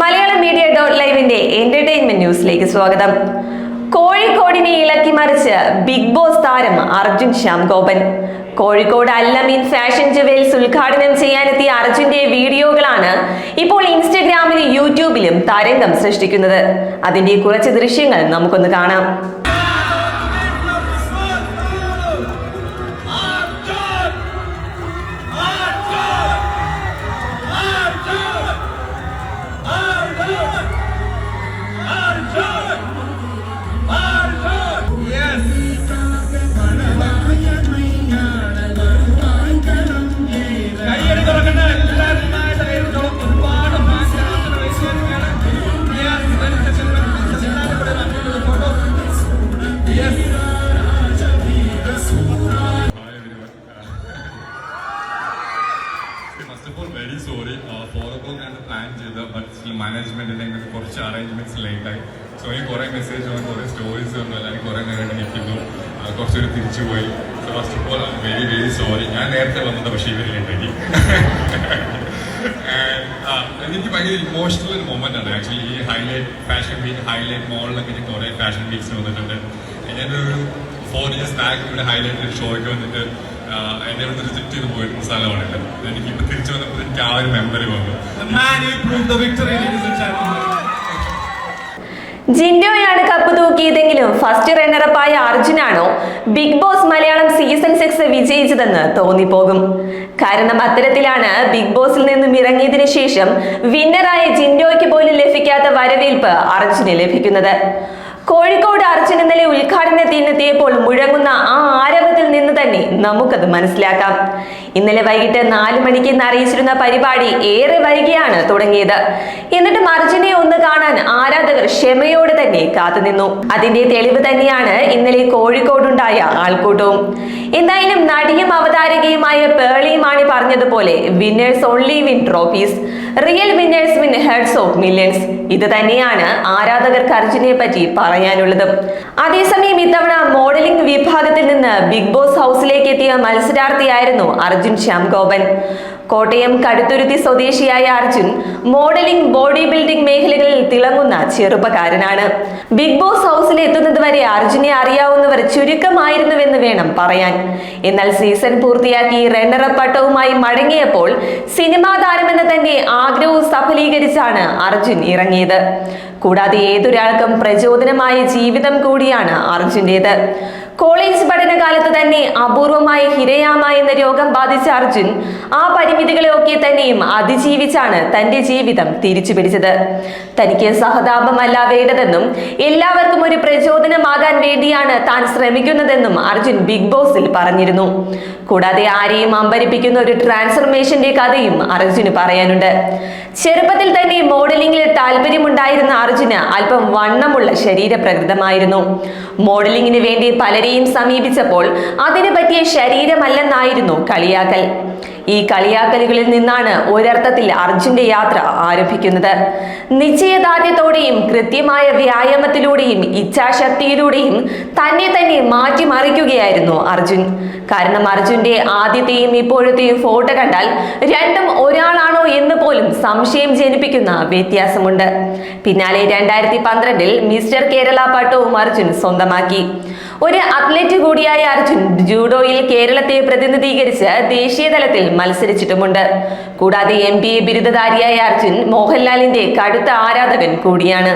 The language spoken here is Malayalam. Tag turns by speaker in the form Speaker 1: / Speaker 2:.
Speaker 1: മലയാളം മീഡിയ ഡോട്ട് ലൈവിന്റെ എന്റർടൈൻമെന്റ് ന്യൂസിലേക്ക് സ്വാഗതം. കോഴിക്കോടിനെ ഇളക്കി മറിച്ച് ബിഗ് ബോസ് താരം അർജുൻ ശ്യാം ഗോപൻ കോഴിക്കോട് അല്ലമീൻ ഫാഷൻ ജുവൽസ് ഉദ്ഘാടനം ചെയ്യാനെത്തിയ അർജുന്റെ വീഡിയോകളാണ് ഇപ്പോൾ ഇൻസ്റ്റഗ്രാമിലും യൂട്യൂബിലും തരംഗം സൃഷ്ടിക്കുന്നത്. അതിന്റെ കുറച്ച് ദൃശ്യങ്ങൾ നമുക്കൊന്ന് കാണാം.
Speaker 2: ചെയ്തത് ബട്ട് മാനേജ്മെന്റിന്റെ കുറച്ച് അറേഞ്ച്മെന്റ്സ് ലേറ്റ് ആയി. സോ ഈ കുറെ മെസ്സേജ് വന്നു കുറെ സ്റ്റോറീസ് വന്നു എല്ലാവരും കുറെ നേരം നിൽക്കുന്നു കുറച്ചൊരു തിരിച്ചു പോയി. So first of all I very very sorry ഞാൻ നേരത്തെ വന്നത് പക്ഷേ ഇവർ ലേറ്റ് ആയി And, uh, എനിക്ക് ഭയങ്കര ഇമോഷണൽ ഒരു മൊമെന്റ് ആണ്. ആക്ച്വലി ഈ ഹൈലൈറ്റ് ഫാഷൻ വീക്ക് ഹൈലൈറ്റ് മോളിലൊക്കെ എനിക്ക് കുറെ ഫാഷൻ വീക്സ് വന്നിട്ടുണ്ട്. ഞാനൊരു ഫോർ ഇയേഴ്സ് ബാക്ക് ഇവിടെ ഹൈലൈറ്റ് ഷോയ്ക്ക് വന്നിട്ട് എന്നെ ഇവിടെ റിജക്ട് ചെയ്ത് പോയിരുന്ന സ്ഥലമാണ് എനിക്ക് ഇപ്പൊ തിരിച്ചു വന്നപ്പോൾ എനിക്ക് ആ ഒരു മെമ്മറി വന്നു.
Speaker 3: The man who proved the victory, ladies and gentlemen.
Speaker 1: ജിൻഡോയാണ് കപ്പ് തൂക്കിയതെങ്കിലും ഫസ്റ്റ് റണ്ണറപ്പായ അർജുനാണോ Bigg Boss Malayalam season six വിജയിച്ചതെന്ന് തോന്നിപ്പോകും. കാരണം അത്തരത്തിലാണ് ബിഗ് ബോസിൽ നിന്നും ഇറങ്ങിയതിനു ശേഷം വിന്നറായ ജിൻഡോയ്ക്ക് പോലും ലഭിക്കാത്ത വരവേൽപ്പ് അർജുന് ലഭിക്കുന്നത്. കോഴിക്കോട് അർജുൻ ഇന്നലെ ഉദ്ഘാടനത്തിനെത്തിയപ്പോൾ മുഴങ്ങുന്ന ആ ആരവത്തിൽ നിന്ന് തന്നെ നമുക്കത് മനസ്സിലാക്കാം. ഇന്നലെ വൈകിട്ട് നാല് മണിക്ക് അറിയിച്ചിരുന്ന പരിപാടി ഏറെ വൈകിയാണ് തുടങ്ങിയത്. എന്നിട്ട് അർജുനെ ഒന്ന് കാണാൻ ആരാധകർ ക്ഷമയോടെ തന്നെ കാത്തുനിന്നു. അതിന്റെ തെളിവ് തന്നെയാണ് ഇന്നലെ കോഴിക്കോടുണ്ടായ ആൾക്കൂട്ടവും. എന്തായാലും നടിയും അവതാരകയുമായ പേളി മാണി പറഞ്ഞതുപോലെ winners only win trophies real winners win heads of millions ഇത് തന്നെയാണ് ആരാധകർക്ക് അർജുനെ പറ്റി പറയാനുള്ളത്. അതേസമയം ഇത്തവണ മോഡലിംഗ് വിഭാഗത്തിൽ നിന്ന് ബിഗ് ബോസ് ഹൗസിലേക്ക് എത്തിയ മത്സരാർത്ഥിയായിരുന്നു അർജുൻ. ശ്യാം ഗോപൻ. കോട്ടയം കടുത്തുരുത്തി സ്വദേശിയായ അർജുൻ മോഡലിംഗ് ബോഡി ബിൽഡിംഗ് മേഖലകളിൽ തിളങ്ങുന്ന ചെറുപ്പക്കാരനാണ്. ബിഗ് ബോസ് ഹൗസിൽ എത്തുന്നത് വരെ അർജുനെ അറിയാവുന്നവർ ചുരുക്കമായിരുന്നുവെന്ന് വേണം പറയാൻ. എന്നാൽ സീസൺ പൂർത്തിയാക്കി റണ്ണറപ്പ് പട്ടവുമായി മടങ്ങിയപ്പോൾ സിനിമാ താരമെന്ന തന്റെ ആഗ്രഹവും സഫലീകരിച്ചാണ് അർജുൻ ഇറങ്ങിയത്. കൂടാതെ ഏതൊരാൾക്കും പ്രചോദനമായ ജീവിതം കൂടിയാണ് അർജുന്റേത് കോളേജ് പഠനകാലത്ത് തന്നെ അപൂർവമായി ഹിരയാമ എന്ന രോഗം ബാധിച്ച അർജുൻ ആ പരിമിതികളെയൊക്കെ തന്നെയും അതിജീവിച്ചാണ് തന്റെ ജീവിതം തിരിച്ചു പിടിച്ചത്. തനിക്ക് സഹതാപമല്ല വേണ്ടതെന്നും എല്ലാവർക്കും ഒരു പ്രചോദനമാകാൻ വേണ്ടിയാണ് താൻ ശ്രമിക്കുന്നതെന്നും അർജുൻ ബിഗ് ബോസിൽ പറഞ്ഞിരുന്നു. കൂടാതെ ആരെയും അമ്പരിപ്പിക്കുന്ന ഒരു ട്രാൻസ്ഫർമേഷന്റെ കഥയും അർജുന് പറയാനുണ്ട്. ചെറുപ്പത്തിൽ തന്നെ മോഡലിംഗിൽ താല്പര്യമുണ്ടായിരുന്ന അർജുന് അല്പം വണ്ണമുള്ള ശരീരപ്രകൃതമായിരുന്നു. മോഡലിംഗിന് വേണ്ടി പലരെയും സമീപിച്ചപ്പോൾ അതിനു പറ്റിയ ശരീരമല്ലെന്നായിരുന്നു കളിയാക്കൽ. ഈ കളിയാക്കലുകളിൽ നിന്നാണ് ഒരർത്ഥത്തിൽ അർജുന്റെ യാത്ര ആരംഭിക്കുന്നത്. നിശ്ചയദാർഢ്യത്തോടെയും കൃത്യമായ വ്യായാമത്തിലൂടെയും ഇച്ഛാശക്തിയിലൂടെയും തന്നെ തന്നെ മാറ്റിമറിക്കുകയായിരുന്നു അർജുൻ. കാരണം അർജുന്റെ ആദ്യത്തെയും ഇപ്പോഴത്തെയും ഫോട്ടോ കണ്ടാൽ രണ്ടും ഒരാളാണോ എന്ന് പോലും സംശയം ജനിപ്പിക്കുന്ന വ്യത്യാസമുണ്ട്. പിന്നാലെ രണ്ടായിരത്തി പന്ത്രണ്ടിൽ മിസ്റ്റർ കേരള പട്ടവും അർജുൻ സ്വന്തമാക്കി. ഒരു അത്ലറ്റ് കൂടിയായ അർജുൻ ജൂഡോയിൽ കേരളത്തെ പ്രതിനിധീകരിച്ച് ദേശീയ തലത്തിൽ മത്സരിച്ചിട്ടുമുണ്ട്. കൂടാതെ എം ബി എ ബിരുദധാരിയായ അർജുൻ മോഹൻലാലിന്റെ കടുത്ത ആരാധകൻ കൂടിയാണ്.